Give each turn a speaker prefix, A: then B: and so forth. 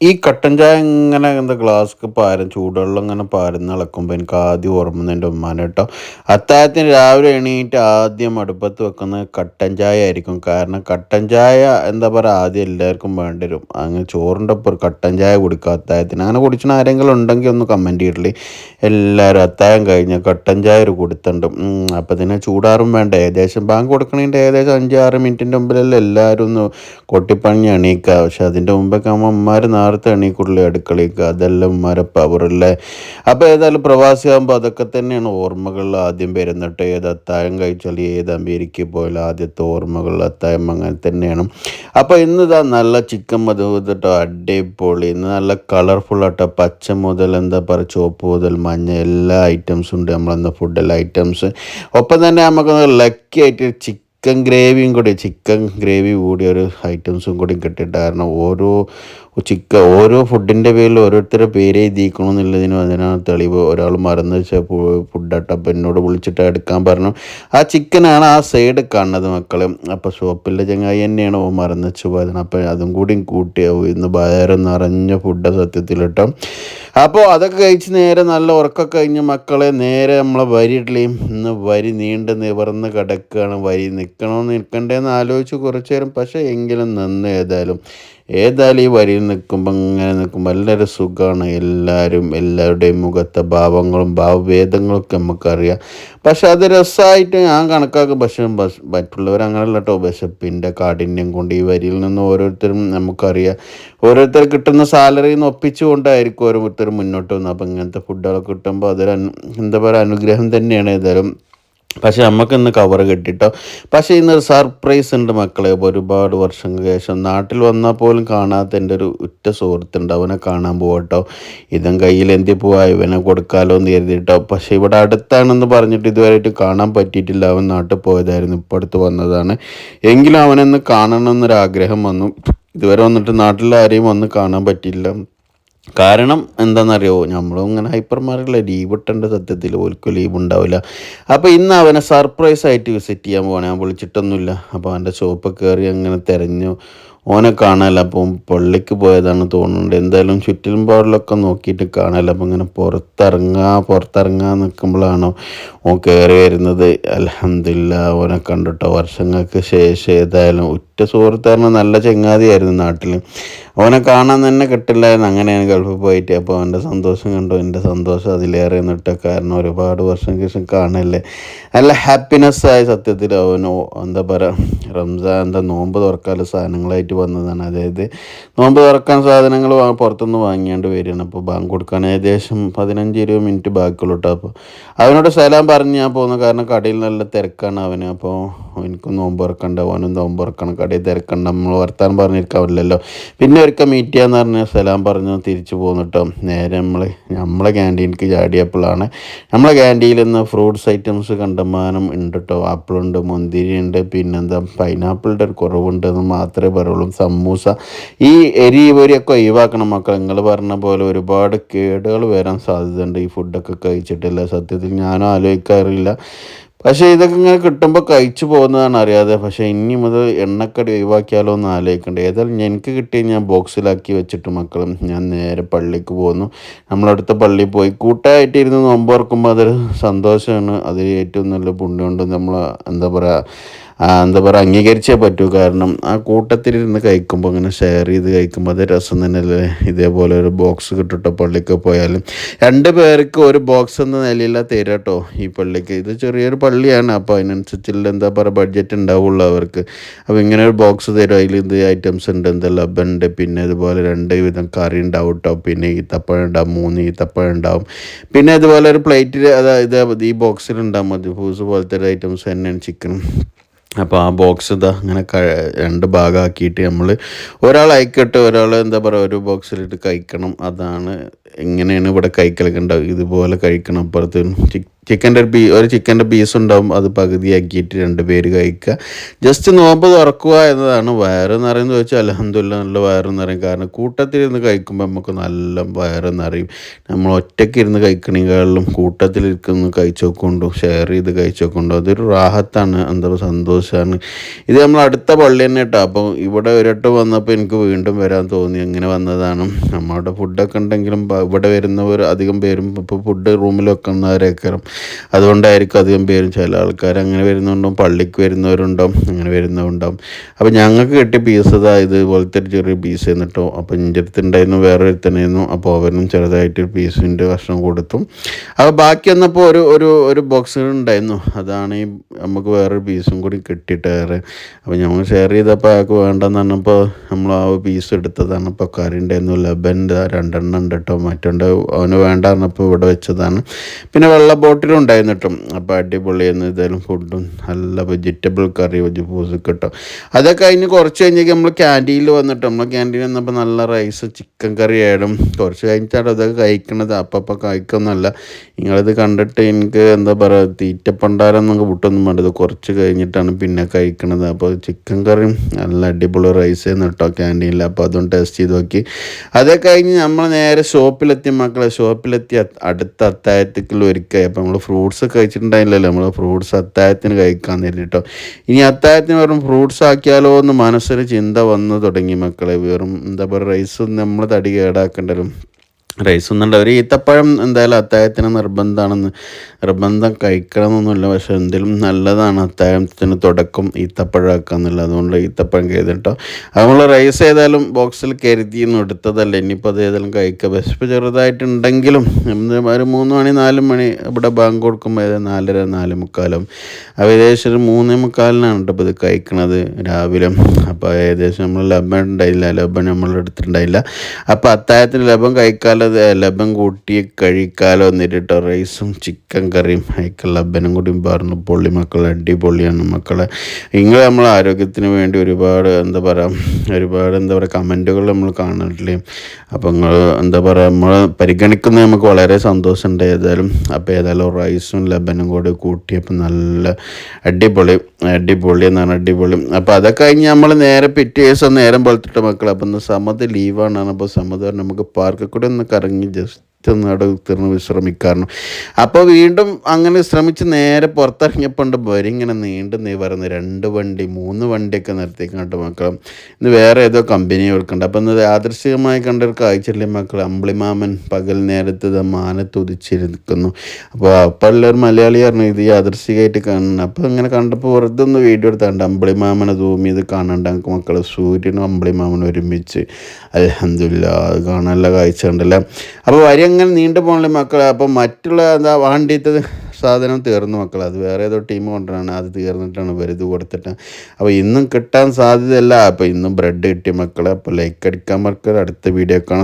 A: ഈ കട്ടൻ ചായ ഇങ്ങനെ എന്താ ഗ്ലാസ്ക്ക് പാരം ചൂടുവെള്ളം ഇങ്ങനെ പാരുന്ന ഇളക്കുമ്പോൾ എനിക്ക് ആദ്യം ഓർമ്മ എന്റെ ഉമ്മാനെ കേട്ടോ. അത്താഴത്തിന് രാവിലെ എണീറ്റ് ആദ്യം അടുപ്പത്ത് വെക്കുന്നത് കട്ടൻ ചായ ആയിരിക്കും. കാരണം കട്ടൻ ചായ എന്താ പറയുക ആദ്യം എല്ലാവർക്കും വേണ്ടി വരും. അങ്ങനെ ചോറിന്റെ ഒപ്പം കട്ടൻ ചായ കുടിക്കുക അത്താഴത്തിന്. അങ്ങനെ കുടിച്ചിട്ട് ആരെങ്കിലും ഉണ്ടെങ്കിൽ ഒന്ന് കമന്റ് ചെയ്തിട്ടില്ലേ എല്ലാവരും അത്താഴം കഴിഞ്ഞ് കട്ടൻ ചായ ഒരു കൊടുത്തുണ്ട് അപ്പം ഇതിനെ ചൂടാറും വേണ്ട? ഏകദേശം ബാങ്ക് കൊടുക്കണതിന്റെ ഏകദേശം അഞ്ച് ആറ് മിനിറ്റിന്റെ മുമ്പിലല്ലേ എല്ലാവരും ഒന്ന് കൊട്ടിപ്പണിഞ്ഞ് എണീക്കുക പക്ഷെ അതിന്റെ മുമ്പൊക്കെ അമ്മമാർ നേരത്തെ എണീക്കുള്ളൂ അടുക്കളയ്ക്ക് അതെല്ലാം ഉമ്മാരെ പവറല്ലേ അപ്പോൾ ഏതായാലും പ്രവാസിയാകുമ്പോൾ അതൊക്കെ തന്നെയാണ് ഓർമ്മകൾ. ആദ്യം വരുന്നിട്ട് ഏത് അത്താഴം കഴിച്ചാൽ ഏത് അമേരിക്കയിൽ പോയാലും ആദ്യത്തെ ഓർമ്മകൾ അത്താഴം അങ്ങനെ തന്നെയാണ്. അപ്പോൾ ഇന്ന് ഇതാ നല്ല ചിക്കൻ മധുട്ടോ അടിപൊളി. ഇന്ന് നല്ല കളർഫുൾ ആട്ടോ. പച്ച മുതൽ എന്താ പറയുക ചുവപ്പ് മുതൽ മഞ്ഞ എല്ലാ ഐറ്റംസും ഉണ്ട്. നമ്മളെന്ന ഫുഡെല്ലാം ഐറ്റംസ് ഒപ്പം തന്നെ നമുക്ക് ലക്കി ആയിട്ട് ചിക്കൻ ചിക്കൻ ഗ്രേവിയും കൂടി ചിക്കൻ ഗ്രേവി കൂടി ഒരു ഐറ്റംസും കൂടി കിട്ടിയിട്ട് കാരണം ഓരോ ചിക്കൻ ഓരോ ഫുഡിന്റെ പേരിൽ ഓരോരുത്തരുടെ പേര് എഴുതിക്കണം എന്നുള്ളതിന് അതിനാണ് തെളിവ് ഒരാൾ മറന്നു വെച്ചാൽ ഫുഡ് അപ്പം എന്നോട് വിളിച്ചിട്ട് എടുക്കാൻ പറഞ്ഞു. ആ ചിക്കനാണ് ആ സൈഡ് കാണുന്നത് മക്കൾ അപ്പോൾ ഷോപ്പിലെ ചങ്ങായി തന്നെയാണ് ഓ മറന്നു വെച്ച് പോയതാണ്. അപ്പം അതും കൂടി കൂട്ടിയാവും ഇന്ന് ഭയം നിറഞ്ഞ ഫുഡ് സത്യത്തിൽ കേട്ടോ. അപ്പോൾ അതൊക്കെ കഴിച്ച് നേരെ നല്ല ഉറക്കമൊക്കെ കഴിഞ്ഞ് മക്കളെ നേരെ നമ്മളെ വരി ഇഡ്ലിയും ഇന്ന് വരി നീണ്ട് നിവർന്ന് കിടക്കുകയാണ് വരി നിൽക്കണമെന്ന് നിൽക്കണ്ടേന്ന് ആലോചിച്ച് കുറച്ച് നേരം. പക്ഷേ എങ്കിലും നിന്ന് ഏതായാലും ഏതായാലും ഈ വരിയിൽ നിൽക്കുമ്പോൾ ഇങ്ങനെ നിൽക്കുമ്പോൾ നല്ലൊരു സുഖമാണ് എല്ലാവരും എല്ലാവരുടെയും മുഖത്തെ ഭാവങ്ങളും ഭാവഭേദങ്ങളൊക്കെ നമുക്കറിയാം. പക്ഷെ അത് രസമായിട്ട് ഞാൻ കണക്കാക്കും. പക്ഷെ മറ്റുള്ളവർ അങ്ങനെയല്ല കേട്ടോ വിശപ്പിന്റെ കാഠിന്യം കൊണ്ട് ഈ വരിയിൽ നിന്ന് ഓരോരുത്തരും നമുക്കറിയാം. ഓരോരുത്തർ കിട്ടുന്ന സാലറിയിൽ നിന്ന് ഒപ്പിച്ചുകൊണ്ടായിരിക്കും ഓരോരുത്തർ മുന്നോട്ട് വന്നത് അപ്പം ഇങ്ങനത്തെ ഫുഡുകളൊക്കെ കിട്ടുമ്പോൾ അതൊരു എന്താ പറയുക അനുഗ്രഹം തന്നെയാണ്. ഏതായാലും പക്ഷെ നമുക്കിന്ന് കവർ കിട്ടിട്ടോ. പക്ഷേ ഇന്നൊരു സർപ്രൈസ് ഉണ്ട് മക്കളെ. ഒരുപാട് വർഷങ്ങൾക്ക് ശേഷം നാട്ടിൽ വന്നാൽ പോലും കാണാത്ത എന്റെ ഒരു ഉറ്റ സുഹൃത്തുണ്ട്. അവനെ കാണാൻ പോകട്ടോ ഇതും കയ്യിൽ എന്തി പോവാ? ഇവനെ കൊടുക്കാലോ എന്ന് കരുതിയിട്ടോ പക്ഷേ ഇവിടെ അടുത്താണെന്ന് പറഞ്ഞിട്ട് ഇതുവരെയായിട്ട് കാണാൻ പറ്റിയിട്ടില്ല. അവൻ നാട്ടിൽ പോയതായിരുന്നു. ഇപ്പോൾ അടുത്ത് വന്നതാണ്. എങ്കിലും അവനൊന്ന് കാണണമെന്നൊരാഗ്രഹം വന്നു. ഇതുവരെ വന്നിട്ട് നാട്ടിൽ ആരെയും വന്ന് കാണാൻ പറ്റിയില്ല. കാരണം എന്താണെന്നറിയോ? നമ്മളും ഇങ്ങനെ ഹൈപ്പർമാർക്കറ്റിലെ ലീവ് ഇട്ടേണ്ട സത്യത്തിൽ ഓൽക്കും ലീവ് ഉണ്ടാവില്ല. അപ്പോൾ ഇന്ന് അവനെ സർപ്രൈസ് ആയിട്ട് വിസിറ്റ് ചെയ്യാൻ പോകണേ ഞാൻ വിളിച്ചിട്ടൊന്നുമില്ല. അപ്പോൾ അവന്റെ ഷോപ്പ് കയറി അങ്ങനെ തിരഞ്ഞു. ഓനെ കാണാനല്ല. അപ്പം പള്ളിക്ക് പോയതാണ് തോന്നുന്നുണ്ട്. എന്തായാലും ചുറ്റിലും പാടിലൊക്കെ നോക്കിയിട്ട് കാണാനല്ല അപ്പം ഇങ്ങനെ പുറത്തിറങ്ങാ പുറത്തിറങ്ങാൻ നിൽക്കുമ്പോഴാണോ ഓൻ കയറി വരുന്നത്? അലഹമില്ല ഓനെ കണ്ടിട്ടോ? വർഷങ്ങൾക്ക് ശേഷം ഏതായാലും ഉറ്റ സുഹൃത്തായിരുന്നു നല്ല ചെങ്ങാതിയായിരുന്നു നാട്ടിൽ അവനെ കാണാൻ തന്നെ കിട്ടില്ലായിരുന്നു. അങ്ങനെയാണ് ഗൾഫിൽ പോയിട്ട് അപ്പോൾ അവന്റെ സന്തോഷം കണ്ടു. എന്റെ സന്തോഷം അതിലേറെ നിട്ട കാരണം ഒരുപാട് വർഷം ശേഷം കാണല്ലേ. നല്ല ഹാപ്പിനെസ് ആയി സത്യത്തിൽ അവനോ എന്താ പറയുക റംസാൻ എന്താ നോമ്പ് തുറക്കാനുള്ള സാധനങ്ങളായിട്ട് വന്നതാണ്. അതായത് നോമ്പ് തുറക്കാൻ സാധനങ്ങൾ പുറത്തുനിന്ന് വാങ്ങിയാണ്ട് വരികയാണ്. അപ്പോൾ ബാങ്ക് കൊടുക്കാൻ ഏകദേശം പതിനഞ്ച് ഇരുപത് മിനിറ്റ് ബാക്കിയുള്ളൂ കേട്ടോ അപ്പോൾ അവനോട് സ്ഥലം പറഞ്ഞ് ഞാൻ പോകുന്നു കാരണം കടയിൽ നല്ല തിരക്കാണ് അവന്. അപ്പോൾ എനിക്കും നോമ്പ് തുറക്കണ്ട അവനും നോമ്പ് തുറക്കണം കടയിൽ തിരക്കണ്ട നമ്മൾ വർത്താനം പറഞ്ഞിരിക്കാവില്ലല്ലോ പിന്നെ ഒരിക്കൽ മീറ്റ് ചെയ്യാന്ന് പറഞ്ഞ സലാം പറഞ്ഞു തിരിച്ചു പോന്നിട്ടോ നേരെ നമ്മൾ നമ്മളെ ക്യാന്റീനിക്ക് ചാടിയപ്പോഴാണ് നമ്മളെ ക്യാന്റീനിൽ നിന്ന് ഫ്രൂട്ട്സ് ഐറ്റംസ് കണ്ടമാനം ഉണ്ട് കേട്ടോ ആപ്പിളുണ്ട് മുന്തിരി ഉണ്ട് പിന്നെന്താ പൈനാപ്പിളിന്റെ ഒരു കുറവുണ്ട് എന്ന് മാത്രമേ പറയുള്ളൂ. സമൂസ ഈ എരി ഇവരെയൊക്കെ ഒഴിവാക്കണം മക്കൾ നിങ്ങൾ പറഞ്ഞ പോലെ ഒരുപാട് കേടുകൾ വരാൻ സാധ്യതയുണ്ട്. ഈ ഫുഡൊക്കെ കഴിച്ചിട്ടില്ല. സത്യത്തിൽ ഞാനും ആലോചിക്കാറില്ല. പക്ഷേ ഇതൊക്കെ ഇങ്ങനെ കിട്ടുമ്പോൾ കഴിച്ചു പോകുന്നതാണ് അറിയാതെ. പക്ഷേ ഇനി മുതൽ എണ്ണക്കടി ഒഴിവാക്കിയാലോ എന്ന് ആലോചിക്കണ്ട. ഏതായാലും എനിക്ക് കിട്ടിയ ഞാൻ ബോക്സിലാക്കി വെച്ചിട്ട് മക്കളും ഞാൻ നേരെ പള്ളിക്ക് പോകുന്നു നമ്മളടുത്ത പള്ളിയിൽ പോയി. കൂട്ടായിട്ട് ഇരുന്ന് നോമ്പ് തുറക്കുമ്പോൾ അതൊരു സന്തോഷമാണ്. അതിൽ ഏറ്റവും നല്ല പുണ്യമുണ്ട്. നമ്മൾ എന്താ പറയുക എന്താ പറയുക അംഗീകരിച്ചേ പറ്റൂ. കാരണം ആ കൂട്ടത്തിലിരുന്ന് കഴിക്കുമ്പോൾ അങ്ങനെ ഷെയർ ചെയ്ത് കഴിക്കുമ്പോൾ അത് രസം തന്നെയല്ലേ? ഇതേപോലെ ഒരു ബോക്സ് കിട്ടിട്ടോ പള്ളിക്ക് പോയാലും. രണ്ട് പേർക്ക് ഒരു ബോക്സ് എന്ന നിലയില്ല തരാട്ടോ ഈ പള്ളിക്ക്. ഇത് ചെറിയൊരു പള്ളിയാണ് അപ്പോൾ അതിനനുസരിച്ചുള്ള എന്താ പറയുക ബഡ്ജറ്റ് ഉണ്ടാവുള്ളൂ അവർക്ക്. അപ്പോൾ ഇങ്ങനെ ഒരു ബോക്സ് തരും. അതിൽ ഇത് ഐറ്റംസ് ഉണ്ട് എന്താ ലബുണ്ട് പിന്നെ ഇതുപോലെ രണ്ട് വിധം കറി ഉണ്ടാവും കേട്ടോ പിന്നെ ഈത്തപ്പഴം ഉണ്ടാവും മൂന്ന് ഈത്തപ്പഴം ഉണ്ടാവും. പിന്നെ ഇതുപോലെ ഒരു പ്ലേറ്റിൽ അതായത് ഈ ബോക്സിൽ ഉണ്ടാവും മതി. ഫൂസ് പോലത്തെ ഒരു ഐറ്റംസ് തന്നെയാണ് ചിക്കനും അപ്പോൾ ആ ബോക്സ് ഇതാ ഇങ്ങനെ രണ്ട് ഭാഗമാക്കിയിട്ട് നമ്മൾ ഒരാൾ അയക്കട്ടെ ഒരാൾ എന്താ പറയുക ഒരു ബോക്സിലിട്ട് കഴിക്കണം. അതാണ് എങ്ങനെയാണ് ഇവിടെ കഴിക്കലൊക്കെ ഉണ്ടാവും ഇതുപോലെ കഴിക്കണം. അപ്പുറത്ത് ചിക്കന്റെ പീ ഒരു ചിക്കന്റെ പീസ് ഉണ്ടാവും അത് പകുതിയാക്കിയിട്ട് രണ്ട് പേര് കഴിക്കുക. ജസ്റ്റ് നോമ്പ് തുറക്കുക എന്നതാണ് വയറ് അറിയുന്നത് ചോദിച്ചാൽ അലഹമില്ല നല്ല വയറ് നിറയും. കാരണം കൂട്ടത്തിലിരുന്ന് കഴിക്കുമ്പോൾ നമുക്ക് നല്ല വയറ് നിറയും. നമ്മൾ ഒറ്റയ്ക്ക് ഇരുന്ന് കഴിക്കണേക്കാളും കൂട്ടത്തിലിരിക്കുന്ന കഴിച്ചു നോക്കൊണ്ടു ഷെയർ ചെയ്ത് കഴിച്ചു നോക്കൊണ്ടു അതൊരു റാഹത്താണ് എന്താ സന്തോഷമാണ് ഇത് നമ്മൾ അടുത്ത പള്ളി തന്നെ കേട്ടോ. അപ്പോൾ ഇവിടെ ഒരിട്ട് വന്നപ്പോൾ എനിക്ക് വീണ്ടും വരാൻ തോന്നി. അങ്ങനെ വന്നതാണ്. നമ്മുടെ ഫുഡൊക്കെ ഉണ്ടെങ്കിലും ഇവിടെ വരുന്നവർ അധികം പേരും ഇപ്പോൾ ഫുഡ് റൂമിൽ വെക്കുന്നവരൊക്കെ അതുകൊണ്ടായിരിക്കും അധികം പേരും ചില ആൾക്കാർ അങ്ങനെ വരുന്നുണ്ടാവും പള്ളിക്ക് വരുന്നവരുണ്ടാവും അങ്ങനെ വരുന്നവരുണ്ടാവും. അപ്പോൾ ഞങ്ങൾക്ക് കിട്ടിയ പീസ് ഇതാ ഇതുപോലത്തെ ഒരു ചെറിയ പീസ് എന്നിട്ടോ അപ്പോൾ എന്റെ അടുത്ത് ഉണ്ടായിരുന്നു വേറെ ഒരുത്തനായിരുന്നു അപ്പോൾ അവനും ചെറുതായിട്ട് പീസിന്റെ കഷ്ണം കൊടുത്തു. അപ്പോൾ ബാക്കി വന്നപ്പോൾ ഒരു ഒരു ഒരു ബോക്സ് ഉണ്ടായിരുന്നു. അതാണ് ഈ നമുക്ക് വേറൊരു പീസും കൂടി കിട്ടിയിട്ട് വേറെ. അപ്പോൾ ഞങ്ങൾ ഷെയർ ചെയ്തപ്പോൾ അയാൾക്ക് വേണ്ടെന്ന് പറഞ്ഞപ്പോൾ നമ്മൾ ആ പീസ് എടുത്തതാണ്. അപ്പോൾ കറി ഉണ്ടായിരുന്നു ലബന്റെ രണ്ടെണ്ണം ഉണ്ട് കേട്ടോ. മറ്റുണ്ട് അവന് വേണ്ട പറഞ്ഞപ്പോൾ ഇവിടെ വെച്ചതാണ്. പിന്നെ വെള്ള ബോട്ടിലും ഉണ്ടായിരുന്നു കേട്ടോ അപ്പോൾ അടിപൊളിയായിരുന്നു ഇതായാലും ഫുഡും നല്ല വെജിറ്റബിൾ കറി വെജിറ്റബിൾസ് കിട്ടും. അതൊക്കെ കഴിഞ്ഞ് കുറച്ച് കഴിഞ്ഞേക്ക് നമ്മൾ ക്യാന്റീനിൽ വന്നിട്ട് നമ്മൾ ക്യാന്റീനിൽ വന്നപ്പോൾ നല്ല റൈസ് ചിക്കൻ കറി ആയിടും കുറച്ച് കഴിഞ്ഞിട്ടാണ് അതൊക്കെ കഴിക്കണത്. അപ്പം അപ്പം കഴിക്കുന്നല്ല നിങ്ങളിത് കണ്ടിട്ട് എനിക്ക് എന്താ പറയുക തീറ്റപ്പണ്ടാരം എന്നൊക്കെ വിട്ടൊന്നും വേണ്ടത് കുറച്ച് കഴിഞ്ഞിട്ടാണ് പിന്നെ കഴിക്കണത്. അപ്പോൾ ചിക്കൻ കറിയും നല്ല അടിപൊളി റൈസ് ആയിരുന്നു കേട്ടോ ക്യാന്റീനിൽ അപ്പോൾ അതും ടേസ്റ്റ് ചെയ്ത് നോക്കി. അതൊക്കെ കഴിഞ്ഞ് നമ്മൾ നേരെ ഷോപ്പിലെത്തി മക്കളെ. ഷോപ്പിലെത്തി അടുത്ത അത്താഴത്തേക്കുള്ള ഒരുക്കായി. അപ്പോൾ നമ്മൾ ഫ്രൂട്ട്സ് കഴിച്ചിട്ടുണ്ടായില്ലല്ലോ. നമ്മൾ ഫ്രൂട്ട്സ് അത്താഴത്തിന് കഴിക്കാൻ തരും കേട്ടോ ഇനി അത്താഴത്തിന് വെറും ഫ്രൂട്ട്സ് ആക്കിയാലോ എന്ന് മനസ്സിൽ ചിന്ത വന്നു തുടങ്ങി മക്കളെ. വെറും എന്താ പറയുക റൈസ് നമ്മൾ തടി കേടാക്കണ്ടല്ലോ. റൈസ് ഒന്നുമില്ല ഒരു ഈത്തപ്പഴം എന്തായാലും അത്താഴത്തിന് നിർബന്ധമാണെന്ന്. നിർബന്ധം കഴിക്കണമെന്നൊന്നുമില്ല. പക്ഷെ എന്തെങ്കിലും നല്ലതാണ് അത്താഴത്തിന് തുടക്കം ഈത്തപ്പഴം ആക്കുക എന്നുള്ളത്. അതുകൊണ്ട് ഈത്തപ്പഴം കരുതിട്ടോ. നമ്മൾ റൈസ് ഏതായാലും ബോക്സിൽ കരുതിയൊന്നും എടുത്തതല്ല. ഇനിയിപ്പോൾ അത് ഏതായാലും കഴിക്കുക. വിശപ്പ് ചെറുതായിട്ടുണ്ടെങ്കിലും ഒരു മൂന്ന് മണി നാല് മണി ഇവിടെ ബാങ്ക് കൊടുക്കുമ്പോൾ ഏതായാലും നാലര നാല് മുക്കാലും. അപ്പോൾ ഏകദേശം ഒരു മൂന്നേ മുക്കാലിനാണ് കേട്ടോ ഇപ്പോൾ ഇത് കഴിക്കണത് രാവിലെ. അപ്പോൾ ഏകദേശം നമ്മൾ ലബൻ ഉണ്ടായില്ല. ലബൻ നമ്മൾ എടുത്തിട്ടുണ്ടായില്ല അപ്പോൾ അത്താഴത്തിന് ലബം കഴിക്കാലോ ഇത് ലബൻ കൂട്ടി കഴിക്കാലോ എന്നിട്ട് റൈസും ചിക്കൻ കറിയും അയക്കെ ലബനും കൂടി പറഞ്ഞു പൊള്ളി മക്കളെ അടിപൊളിയാണ് മക്കളെ. നിങ്ങൾ നമ്മളെ ആരോഗ്യത്തിന് വേണ്ടി ഒരുപാട് എന്താ പറയുക ഒരുപാട് എന്താ പറയുക കമന്റുകൾ നമ്മൾ കാണുന്നില്ലേ അപ്പോൾ നിങ്ങൾ എന്താ പറയുക നമ്മൾ പരിഗണിക്കുന്നത് നമുക്ക് വളരെ സന്തോഷമുണ്ട് ഏതായാലും. അപ്പോൾ ഏതായാലും റൈസും ലബനും കൂടി കൂട്ടിയപ്പോൾ നല്ല അടിപൊളി അടിപൊളി എന്നാണ് അടിപൊളി. അപ്പോൾ അതൊക്കെ കഴിഞ്ഞ് നമ്മൾ നേരെ പിറ്റേ ദിവസം നേരം പോലത്തിട്ട് മക്കൾ അപ്പം സമത് ലീവാണ് അപ്പോൾ സമത് നമുക്ക് പാർക്കിൽ കൂടെ ഒന്ന് കറങ്ങി ജസ്റ്റ് ഒന്ന് അവിടെ വിശ്രമിക്കാറുണ്ട്. അപ്പോൾ വീണ്ടും അങ്ങനെ ശ്രമിച്ച് നേരെ പുറത്തിറങ്ങിയപ്പോണ്ട് വരിങ്ങനെ നീണ്ട് നീ പറയുന്നത് രണ്ട് വണ്ടി മൂന്ന് വണ്ടിയൊക്കെ നിർത്തിക്കണ്ട മക്കളും. ഇന്ന് വേറെ ഏതോ കമ്പനി കൊടുക്കണ്ട അപ്പോൾ ഇന്ന് യാദൃശികമായി കണ്ട ഒരു കാഴ്ചയില്ലേ മക്കൾ അമ്പിളിമാമൻ പകൽ നേരത്ത് ഇത് മാനത്ത് ഉദിച്ചിരിക്കുന്നു അപ്പോൾ അപ്പോൾ ഉള്ളൊരു മലയാളി പറഞ്ഞു ഇത് യാദൃശികമായിട്ട് കാണണം അപ്പോൾ ഇങ്ങനെ കണ്ടപ്പോൾ വെറുതെ ഒന്ന് വീഡിയോ എടുത്താണ്ട് അമ്പിളിമാമനെ സൂം ഇത് കാണണ്ട നമുക്ക് മക്കൾ സൂര്യനും അമ്പിളിമാമനും ഒരുമിച്ച്. അലഹമില്ല അത് കാണാനുള്ള കാഴ്ച ഉണ്ടല്ലേ അപ്പോൾ വരി അങ്ങനെ നീണ്ടു പോകണല്ലേ മക്കളെ അപ്പം മറ്റുള്ള എന്താ വാണ്ടിത്തത് സാധനം തീർന്നു മക്കൾ അത് വേറെ ഏതോ ടീം കൊണ്ടാണ് അത് തീർന്നിട്ടാണ് വെറുതെ കൊടുത്തിട്ട്. അപ്പോൾ ഇന്നും കിട്ടാൻ സാധ്യതയല്ല. അപ്പോൾ ഇന്നും ബ്രെഡ് കിട്ടിയ മക്കളെ അപ്പോൾ ലൈക്ക് അടിക്കാൻ മക്കൾ അടുത്ത വീഡിയോ കാണാം.